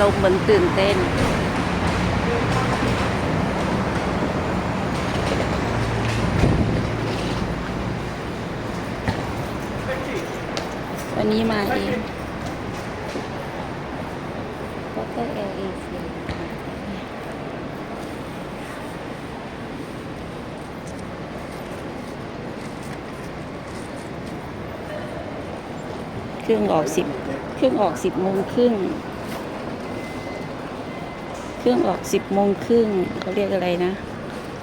ารมเหมือนตื่นเต้น วันนี้มาเองก็ก็แอร์เอเชียเครื่องออกสิบเครื่องออกสิบโมงครึ่ง เครื่องออกสิบโมงครึ่งเขาเรียกอะไรนะ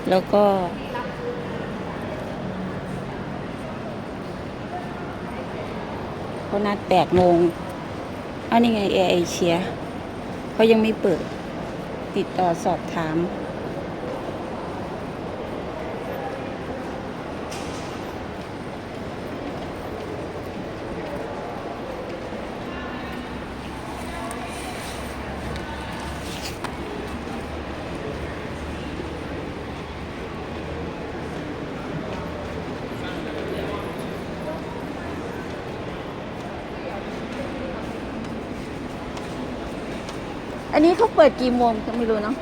แล้วก็ เขานัดแปดโมงอันนี้ไงแอร์เอเชียเขายังไม่เปิด ติดต่อสอบถาม อันนี้เขาเปิดกี่โมงก็ไม่รู้เนาะ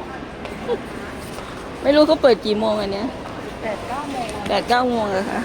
ไม่รู้เขาเปิดกี่โมงอันเนี้ยแปดเก้าโมงแปดเก้าโมงเหรอคะ